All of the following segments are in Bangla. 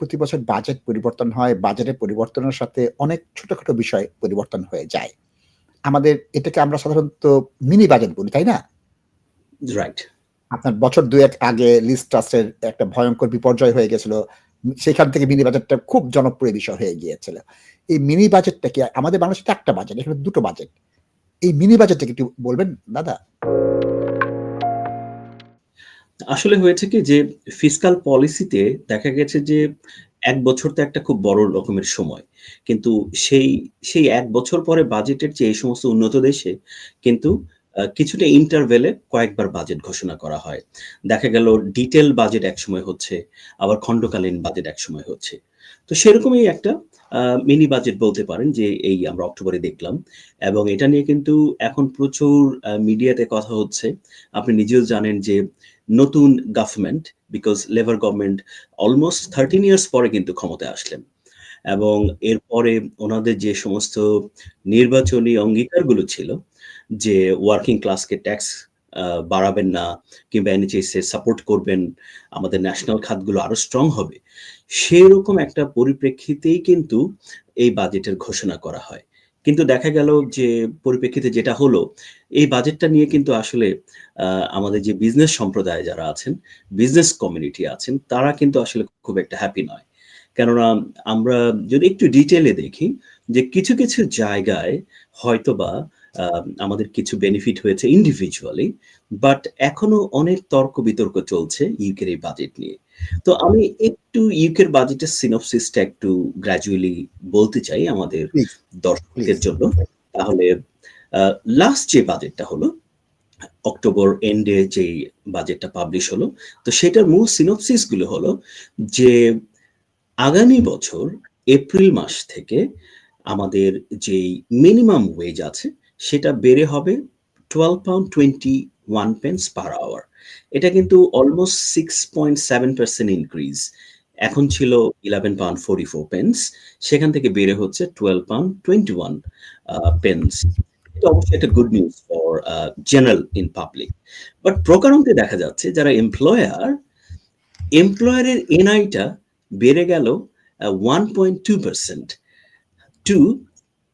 প্রতি বছর বাজেট পরিবর্তন হয়। বাজেটের পরিবর্তনের সাথে অনেক ছোটখাটো বিষয় পরিবর্তন হয়ে যায়। আমাদের এটাকে আমরা সাধারণত মিনি বাজেট বলি, তাই না? রাইট। আপনার বছর ২-১ আগে লিজ ট্রাস্টের একটা ভয়ঙ্কর বিপর্যয় হয়ে গেছিল। সেখান থেকে মিনি বাজেটটা খুব জনপ্রিয় বিষয় হয়ে গিয়েছিল। এই মিনি বাজেটটা কি আমাদের বাংলাদেশে একটা বাজেট, এখানে দুটো বাজেট। এই মিনি বাজেটটা কি একটু বলবেন দাদা? আসলে হয়েছে কি যে ফিসকাল পলিসিতে দেখা গেছে যে ১ বছর তো একটা খুব বড় রকমের সময়। কিন্তু সেই, সেই ১ বছর পরে বাজেটের চেয়ে এই সমস্ত উন্নত দেশে কিন্তু কিছুটা ইন্টারভ্যাল এ কয়েকবার বাজেট ঘোষণা করা হয়। দেখা গেল ডিটেইল বাজেট একসময় হচ্ছে, আবার খণ্ডকালীন বাজেট একসময় হচ্ছে। তো সেরকমই একটা মিনি বাজেট বলতে পারেন যে এই আমরা অক্টোবরে দেখলাম। এবং এটা নিয়ে কিন্তু এখন প্রচুর মিডিয়াতে কথা হচ্ছে। আপনি নিজেও জানেন যে নতুন government because labour government almost 13 years পরে কিন্তু ক্ষমতায় আসলেন। এবং এরপরে ওনাদের যে সমস্ত নির্বাচনী অঙ্গীকারগুলো ছিল যে ওয়ার্কিং ক্লাসকে ট্যাক্স বাড়াবেন না কিংবা এনএইচএস এ সাপোর্ট করবেন, আমাদের ন্যাশনাল খাতগুলো আরও স্ট্রং হবে। সেরকম একটা পরিপ্রেক্ষিতেই কিন্তু এই বাজেটের ঘোষণা করা হয়। কিন্তু দেখা গেল যে পরিপ্রেক্ষিতে যেটা হলো, এই বাজেটটা নিয়ে কিন্তু আসলে আমাদের যে বিজনেস সম্প্রদায় যারা আছেন, বিজনেস কমিউনিটি আছেন, তারা কিন্তু আসলে খুব একটা হ্যাপি নয়। কেননা আমরা যদি একটু ডিটেইল এ দেখি যে কিছু, কিছু জায়গায় হয়তোবা আমাদের কিছু বেনিফিট হয়েছে ইন্ডিভিজুয়ালি, বাট এখনও অনেক তর্ক-বিতর্ক চলছে ইউকের এই বাজেট নিয়ে। তো আমি একটু ইউকের বাজেটের সিনপসিস টা একটু গ্র্যাজুয়ালি বলতে চাই আমাদের দর্শকদের জন্য। তাহলে লাস্ট যে বাজেটটা হলো, অক্টোবর এন্ডে যেই বাজেটটা পাবলিশ হলো, তো সেটার মূল সিনপসিসগুলো হলো যে আগামী বছর এপ্রিল মাস থেকে আমাদের যেই মিনিমাম ওয়েজ আছে, সেটা বেড়ে হবে 12 পাউন্ড 21 পেন্স পার আওয়ার। এটা কিন্তু অলমোস্ট 6.7% ইনক্রিজ। এখন ছিল 11 পাউন্ড 44 পেন্স। সেখান থেকে বেড়ে হচ্ছে 12 পাউন্ড 21 আ পেন্স। এটা অবশ্যই একটা good news for general in public. But প্রকারান্তে দেখা যাচ্ছে যারা এমপ্লয়ার, এমপ্লয়ার এর এনআই টা বেড়ে গেল আ 1.2% টু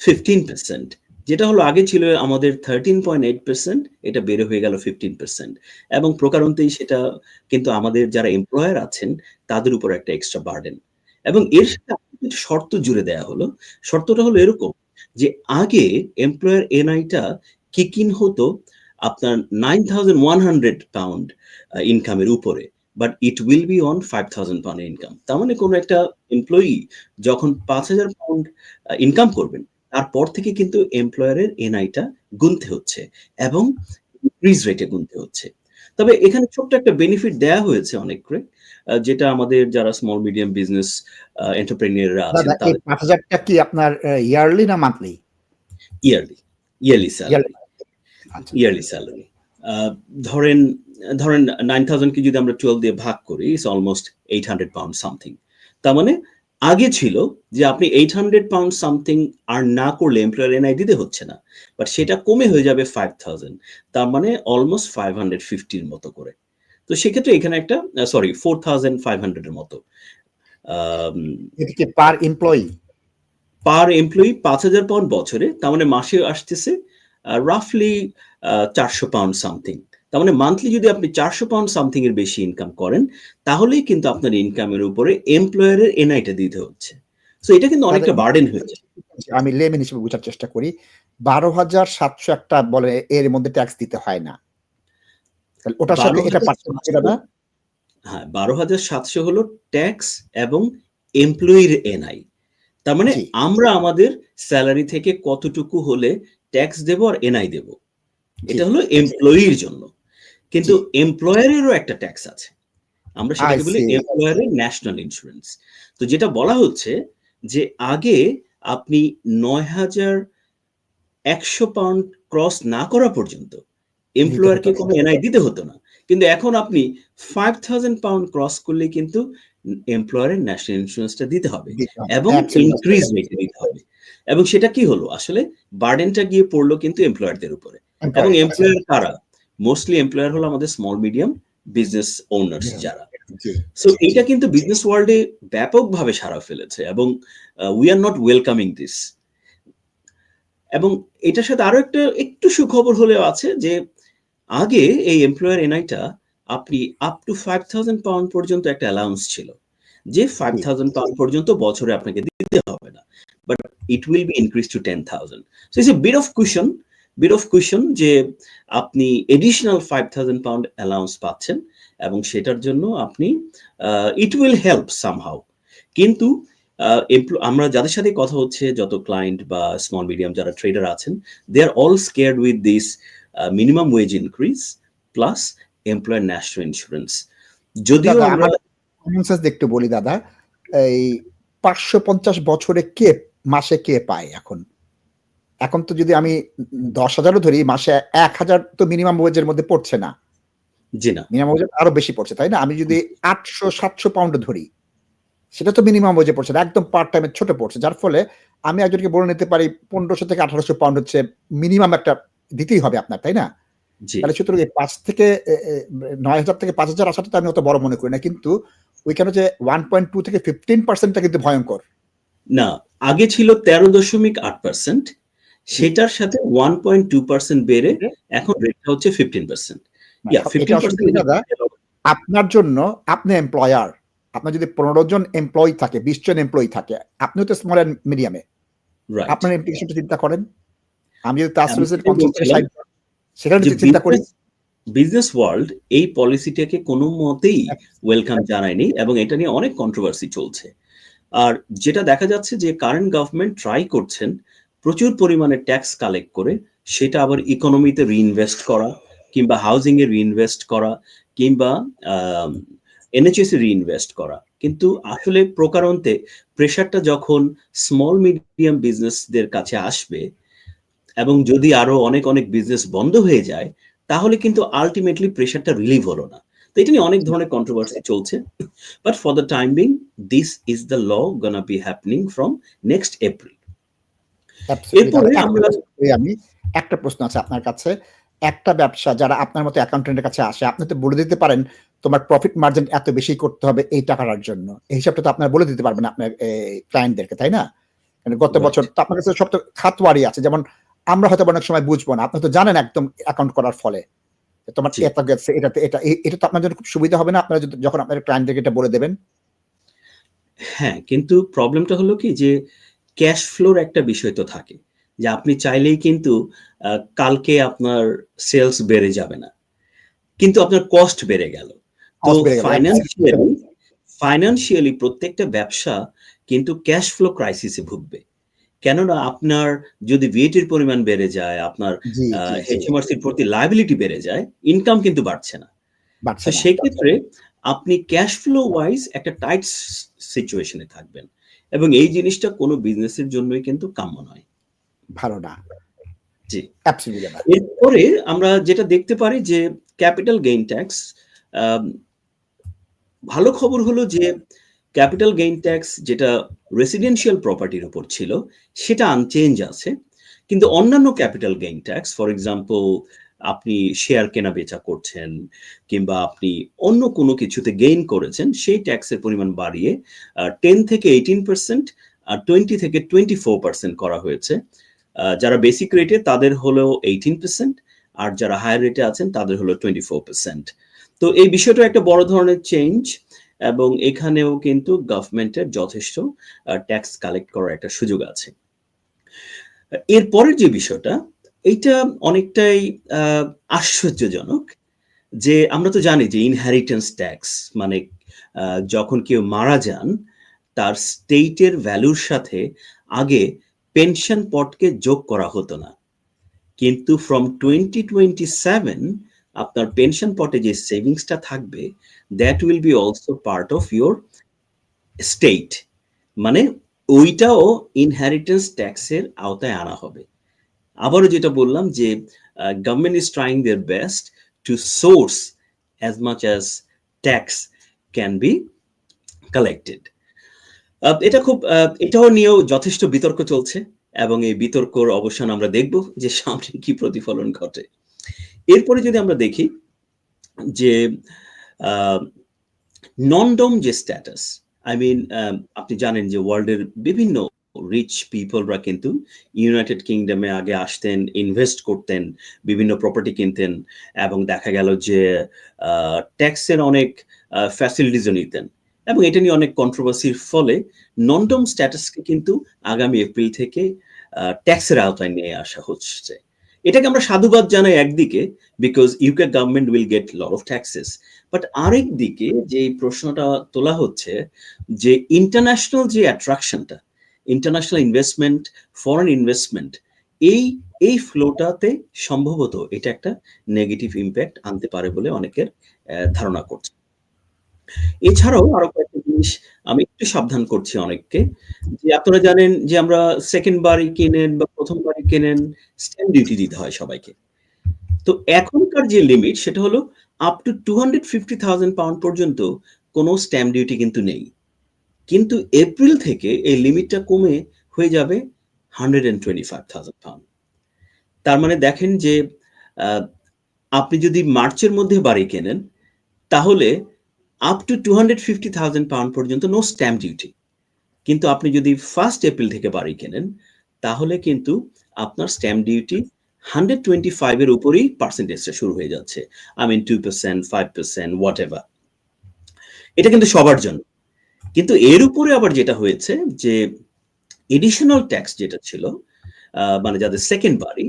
15% যেটা হলো আগে ছিল আমাদের 13.8% এটা বেড়ে হয়ে গেল 15% এবং প্রকারান্তেই সেটা কিন্তু আমাদের যারা এমপ্লয়ার আছেন, তাদের উপর একটা এক্সট্রা বার্ডেন। এবং এর সাথে কিছু শর্ত জুড়ে দেয়া হলো। শর্তটা হলো এরকম যে আগে এমপ্লয়ার এনআই টা কিক ইন হতো আপনার ৯,১০০ পাউন্ড ইনকামের উপরে। But it will be on ৫,০০০ pound income. তার মানে কোনো একটা এমপ্লয়ি যখন ৫,০০০ পাউন্ড ইনকাম করবেন, তারপর থেকে কিন্তু এমপ্লয়ার এর এনআই টা গুনতে হচ্ছে এবং ইনক্রিজ রেট গুনতে হচ্ছে। তবে এখানে ছোট্ট একটা বেনিফিট দেয়া হয়েছে অনেকরে। আ যেটা আমাদের যারা small medium business uh entrepreneur রা আছেন দাদা তাদের ৫,০০০ টা কি আপনার ইয়ারলি না monthly? Yearly, yearly salary. Yearly. Salary. ধরেন ধরেন ৯,০০০ কে যদি আমরা 12 দিয়ে ভাগ করি, ইটস অলমোস্ট 800 পাউন্ড সামথিং। তার মানে আগে ছিল যে আপনি 800 পাউন্ড সামথিং আর না করলে এমপ্লয়ার এনআই দিতে হচ্ছে না। বাট সেটা কমে হয়ে যাবে ৫,০০০ তার মানে অলমোস্ট ফাইভ হান্ড্রেড ফিফটির মতো করে। তো সেক্ষেত্রে এখানে একটা সরি 4,৫০০ এর মতো। আম এটা কি পার এমপ্লয়ি? পার এমপ্লয়ি ৫,০০০ পাউন্ড বছরে। তার মানে মাসে আসতেছে রাফলি চারশো পাউন্ড সামথিং। তার মানে মান্থলি যদি আপনি ৪০০ পাউন্ড সামথিং এর বেশি ইনকাম করেন, তাহলেই কিন্তু আপনার ইনকামের উপরে এমপ্লয়ার এর এনআই দিতে হচ্ছে। সো এটা কিন্তু অনেকটা বার্ডেন হয়ে যায়। আমি লেম্যান হিসেবে বোঝার চেষ্টা করি। ১২,৭০০ একটা বলে এর মধ্যে ট্যাক্স দিতে হয় না। ওটার সাথে এটা পার্থক্য কি ১২,৭০০ দাদা? হ্যাঁ, ১২,৭০০ হলো ট্যাক্স এবং এমপ্লয়ির এনআই। তার মানে আমরা আমাদের স্যালারি থেকে কতটুকু হলে ট্যাক্স দেব আর এনআই দেব। এটা হলো এমপ্লয়ির জন্য। কিন্তু জি। এমপ্লয়ার এরও একটা ট্যাক্স আছে। আমরা সেটাকে বলি সি। এমপ্লয়ার এর ন্যাশনাল ইন্সুরেন্স। তো যেটা বলা হচ্ছে যে আগে আপনি ৯,১০০ পাউন্ড ক্রস না করা পর্যন্ত দিতে এমপ্লয়ার কে হতো কোন। এনআই দিতে হতো না। কিন্তু এখন আপনি ৫,০০০ পাউন্ড ক্রস করলে কিন্তু এমপ্লয়ারের ন্যাশনাল ইন্সুরেন্স টা দিতে হবে এবং ইনক্রিজ রেট দিতে হবে। এবং সেটা কি হলো? আসলে বার্ডেনটা গিয়ে পড়ল কিন্তু এমপ্লয়ারদের উপরে। এবং এমপ্লয়ার কারা? মোস্টলি এমপ্লয়ার হলো আমাদের স্মল মিডিয়াম বিজনেস ওনার্স যারা। সো এইটা কিন্তু বিজনেস ওয়ার্ল্ডে ব্যাপকভাবে সারা ফেলেছে এবং we are not welcoming this এবং এটার সাথে আরও একটা একটু সুখবর হলেও আছে যে আগে এই এমপ্লয়ার এনআইটা আপনি up to five thousand pound পর্যন্ত একটা অ্যালাউন্স ছিল যে ফাইভ থাউজেন্ড পাউন্ড পর্যন্ত বছরে আপনাকে দিতে হবে না। But it will be increase to ten thousand so it's a bit of cushion bit of cushion যে আপনি additional five thousand pound allowance পাচ্ছেন এবং সেটার জন্য আপনি ইট উইল হেল্প সামহাউ কিন্তু আমরা যাদের সাথে কথা হচ্ছে যত ক্লায়েন্ট বা স্মল মিডিয়াম যারা ট্রেডার আছেন they are all scared with this minimum wage increase plus employer national insurance যদিও আমরা একটু বলি দাদা এই পাঁচশো পঞ্চাশ বছরে কে মাসে কে পায় এখন? এখন তো যদি আমি দশ হাজারও ধরি মাসে এক হাজার তো মিনিমাম ওয়েজের মধ্যে পড়ছে না। জি না। মিনিমাম ওয়েজ আরও বেশি পড়ছে তাই না? আমি যদি আটশো সাতশো পাউন্ড ধরি সেটা তো মিনিমাম ওয়েজে পড়ছে না একদম পার্ট টাইমের ছোট পড়ছে। যার ফলে আমি একজনকে বলে নিতে পারি পনেরোশো থেকে আঠারোশো পাউন্ড হচ্ছে মিনিমাম একটা দিতেই হবে আপনার তাই না? তাহলে সুতরাং এই পাঁচ থেকে নয় হাজার থেকে পাঁচ হাজার আসাটা তো আমি অত বড় মনে করি না কিন্তু ওইখানে যে ওয়ান পয়েন্ট টু থেকে ফিফটিন পার্সেন্টটা কিন্তু ভয়ঙ্কর। না আগে ছিল তেরো দশমিক আট পার্সেন্ট সেটার সাথে ওয়ান পয়েন্ট টু পার্সেন্ট বেড়ে এখন রেটটা হচ্ছে ফিফটিন পার্সেন্ট কি দাদা আপনার জন্য আপনি এমপ্লয়ার আপনার যদি পনেরো জন এমপ্লয়ি থাকে বিশ জন এমপ্লয়ি থাকে আপনিও তো স্মল অ্যান্ড মিডিয়ামে আপনার ইমপ্লিকেশনটা চিন্তা করেন। আমি যদি তার সার্ভিসের সেখানে চিন্তা করি। বিজনেস ওয়ার্ল্ড এই পলিসিটাকে কোনো মতেই ওয়েলকাম জানায়নি এবং এটা নিয়ে অনেক কন্ট্রোভার্সি চলছে। আর যেটা দেখা যাচ্ছে যে কারেন্ট গভর্নমেন্ট ট্রাই করছেন প্রচুর পরিমাণে ট্যাক্স কালেক্ট করে সেটা আবার ইকোনমিতে রিইনভেস্ট করা কিংবা হাউজিং এ রিইনভেস্ট করা কিংবা এনএচএস রিইনভেস্ট করা। কিন্তু আসলে প্রকারান্তে প্রেশারটা যখন স্মল মিডিয়াম বিজনেসদের কাছে আসবে এবং যদি আরও অনেক অনেক বিজনেস বন্ধ হয়ে যায়, তাহলে কিন্তু আলটিমেটলি প্রেশারটা রিলিভ হলো না। তো এটা নিয়ে অনেক ধরনের কন্ট্রোভার্সি চলছে। But for the time being this is the law gonna be happening from next April এরপরে দাদা, আমরা- আমি একটা প্রশ্ন আছে আপনার কাছে। একটা ব্যবসা যারা আপনার মতো অ্যাকাউন্টেন্টের কাছে আসে আপনি তো বলে দিতে পারেন তোমার প্রফিট মার্জিন এত বেশি করতে হবে এই টাকার জন্য। এই হিসাবটা তো আপনার বলে দিতে পারবেন আপনার ক্লায়েন্টদেরকে তাই না? মানে গত বছর তো আপনার কাছে সব তো খাতওয়ারি আছে যেমন আমরা হয়তো অনেক সময় বুঝব না। আপনি তো জানেন একদম অ্যাকাউন্ট করার ফলে। তোমার গেছে এটাতে এটা এটা তো আপনার জন্য খুব সুবিধা হবে না আপনারা যখন আপনার ক্লায়েন্টদেরকে এটা বলে দেবেন? হ্যাঁ কিন্তু প্রবলেমটা হলো কি যে ক্যাশ ফ্লোর একটা বিষয় তো থাকে যে আপনি চাইলেই কিন্তু কালকে আপনার সেলস বেড়ে যাবে না। কিন্তু আপনার কস্ট বেড়ে গেল। তো ফাইন্যান্সিয়ালি ফাইন্যান্সিয়ালি প্রত্যেকটা ব্যবসা কিন্তু ক্যাশ ফ্লো ক্রাইসিসে ভুগবে। কেননা আপনার যদি ভিএটির পরিমাণ বেড়ে যায় আপনার এইচএমআরসির প্রতি লাইবিলিটি বেড়ে যায় ইনকাম কিন্তু বাড়ছে না। বাড়ছে তো না। সেক্ষেত্রে আপনি ক্যাশ ফ্লো ওয়াইজ একটা টাইট সিচুয়েশনে থাকবেন। এবং এই জিনিসটা কোনো বিজনেসের জন্যই কিন্তু কাম্য নয়। ভালো না। জি। এরপরে আমরা যেটা দেখতে পারি যে ক্যাপিটাল গেইন ট্যাক্স ভালো খবর হলো যে ক্যাপিটাল গেইন ট্যাক্স যেটা রেসিডেন্সিয়াল প্রপার্টির উপর ছিল সেটা আনচেঞ্জ আছে। কিন্তু অন্যান্য capital gain tax for example আপনি শেয়ার কেনা বেচা করছেন কিংবা আপনি অন্য কোনো কিছুতে গেইন করেছেন, সেই ট্যাক্সের পরিমাণ বাড়িয়ে টেন থেকে এইটিন পার্সেন্ট আর টোয়েন্টি থেকে টোয়েন্টি ফোর পার্সেন্ট করা হয়েছে। যারা বেসিক রেটে তাদের হলো এইটিন পার্সেন্ট আর যারা হায়ার রেটে আছেন, তাদের হলো টোয়েন্টি ফোর পার্সেন্ট তো এই বিষয়টা একটা বড় ধরনের চেঞ্জ এবং এখানেও কিন্তু গভর্নমেন্টের যথেষ্ট ট্যাক্স কালেক্ট করার একটা সুযোগ আছে। এরপরের যে বিষয়টা এইটা অনেকটাই আশ্চর্যজনক যে আমরা তো জানি যে ইনহেরিটেন্স ট্যাক্স মানে যখন কেউ মারা যান, তার স্টেটের ভ্যালুর সাথে আগে পেনশন পটকে যোগ করা হতো না। কিন্তু ফ্রম টোয়েন্টি টোয়েন্টি সেভেন আপনার পেনশন পটে যে সেভিংসটা থাকবে that will be also part of your state মানে ওইটাও ইনহেরিটেন্স ট্যাক্সের আওতায় আনা হবে। আবারও যেটা বললাম যে government is trying their best to source as much as tax can be collected এটা খুব এটাও নিয়েও যথেষ্ট বিতর্ক চলছে এবং এই বিতর্কর অবসান আমরা দেখব যে সামনে কি প্রতিফলন ঘটে। এরপরে যদি আমরা দেখি যে নন ডম যে স্ট্যাটাস আই মিন আপনি জানেন যে ওয়ার্ল্ডের বিভিন্ন রিচ পিপলরা কিন্তু ইউনাইটেড কিংডমে আগে আসতেন ইনভেস্ট করতেন, বিভিন্ন প্রপার্টি কিনতেন এবং দেখা গেল যে ট্যাক্সের অনেক ফ্যাসিলিটিসও নিতেন এবং এটা নিয়ে অনেক কন্ট্রোভার্সির ফলে নন ডম স্ট্যাটাসকে কিন্তু আগামী এপ্রিল থেকে ট্যাক্সের আওতায় নিয়ে আসা হচ্ছে। এটাকে আমরা সাধুবাদ জানাই একদিকে because UK government will get lot of taxes but আরেক দিকে যে প্রশ্নটা তোলা হচ্ছে যে ইন্টারন্যাশনাল যে অ্যাট্রাকশনটা ইন্টারন্যাশনাল ইনভেস্টমেন্ট ফরেন ইনভেস্টমেন্ট এই এই ফ্লোটাতে সম্ভবত এটা একটা নেগেটিভ ইম্প্যাক্ট আনতে পারে বলে অনেকের ধারণা করছে। এছাড়াও আরও কয়েকটা জিনিস আমি একটু সাবধান করছি অনেককে, যে আপনারা জানেন যে আমরা সেকেন্ড বাড়ি কেনেন বা প্রথম বাড়ি কেনেন স্ট্যাম্প ডিউটি দিতে হয় সবাইকে। তো এখনকার যে লিমিট সেটা হলো up to two hundred fifty thousand pound পর্যন্ত কোনো স্ট্যাম্প ডিউটি কিন্তু নেই। কিন্তু এপ্রিল থেকে এই লিমিটটা কমে হয়ে যাবে hundred and twenty five thousand pound তার মানে দেখেন যে আপনি যদি মার্চের মধ্যে বাড়ি কেনেন, তাহলে up to two hundred fifty thousand pound পর্যন্ত নো স্ট্যাম্প ডিউটি কিন্তু আপনি যদি ফার্স্ট এপ্রিল থেকে বাড়ি কেনেন, তাহলে কিন্তু আপনার স্ট্যাম্প ডিউটি হান্ড্রেড টোয়েন্টি ফাইভের উপরেই পার্সেন্টেজটা শুরু হয়ে যাচ্ছে। I mean two percent five percent whatever এটা কিন্তু সবার জন্য। কিন্তু এর উপরে আবার যেটা হয়েছে যে এডিশনাল ট্যাক্স যেটা ছিল মানে যাদের সেকেন্ড বাড়ি,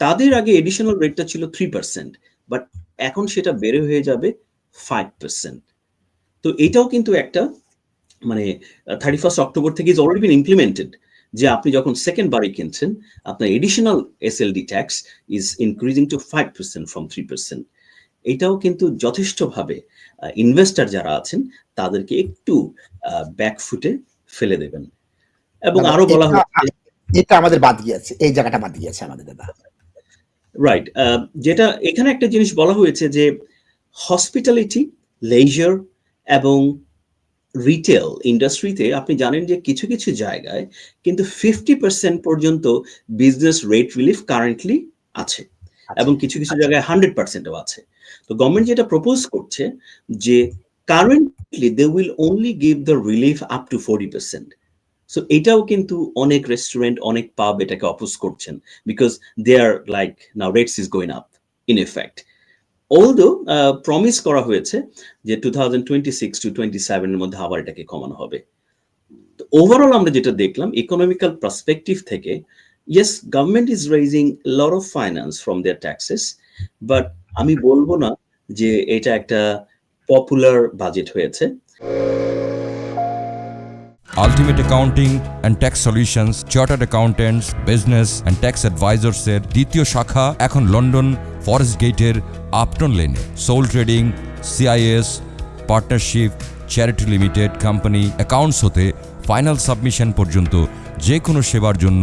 তাদের আগে এডিশনাল রেটটা ছিল থ্রি পার্সেন্ট বাট এখন সেটা বেড়ে হয়ে যাবে ফাইভ পার্সেন্ট তো এটাও কিন্তু একটা মানে থার্টি ফার্স্ট অক্টোবর থেকে ইজ অলরেডি বিন ইমপ্লিমেন্টেড যে আপনি যখন সেকেন্ড বাড়ি কিনছেন, আপনার additional S L D tax is increasing to five percent from three percent এটাও কিন্তু যথেষ্টভাবে ইনভেস্টার যারা আছেন তাদেরকে একটু ব্যাকফুটে ফেলে দেবেন। এবং আরও বলা হচ্ছে এটা আমাদের বাদ গিয়েছে এই জায়গাটা বাদ গিয়েছে আমাদের দাদা। রাইট যেটা এখানে একটা জিনিস বলা হয়েছে যে হসপিটালিটি লেজার এবং রিটেল ইন্ডাস্ট্রিতে আপনি জানেন যে কিছু কিছু জায়গায় কিন্তু ফিফটি পার্সেন্ট পর্যন্ত বিজনেস রেট রিলিফ কারেন্টলি আছে। এবং কিছু কিছু জায়গায় হান্ড্রেড পার্সেন্টও আছে। তো গভর্নমেন্ট যেটা প্রপোজ করছে যে currently they will only give the relief up to forty percent so এটাও কিন্তু অনেক রেস্টুরেন্ট অনেক পাব এটাকে অপোজ করছেন because they are like now rates is going up in effect although promise করা হয়েছে যে two thousand twenty six to twenty সেভেনের মধ্যে আবার এটাকে কমানো হবে। ওভারঅল আমরা যেটা দেখলাম ইকোনমিক্যাল পার্সপেক্টিভ থেকে yes government is raising lot of finance from their taxes but আমি বলব না যে এটা একটা পপুলার বাজেট হয়েছে। Ultimate accounting and tax solutions chartered accountants business and tax অ্যাডভাইজার্সের দ্বিতীয় শাখা এখন লন্ডন ফরেস্ট গেটের আপটন লেনে sole trading CIS partnership charity limited company accounts হতে ফাইনাল সাবমিশন পর্যন্ত যে কোনো সেবার জন্য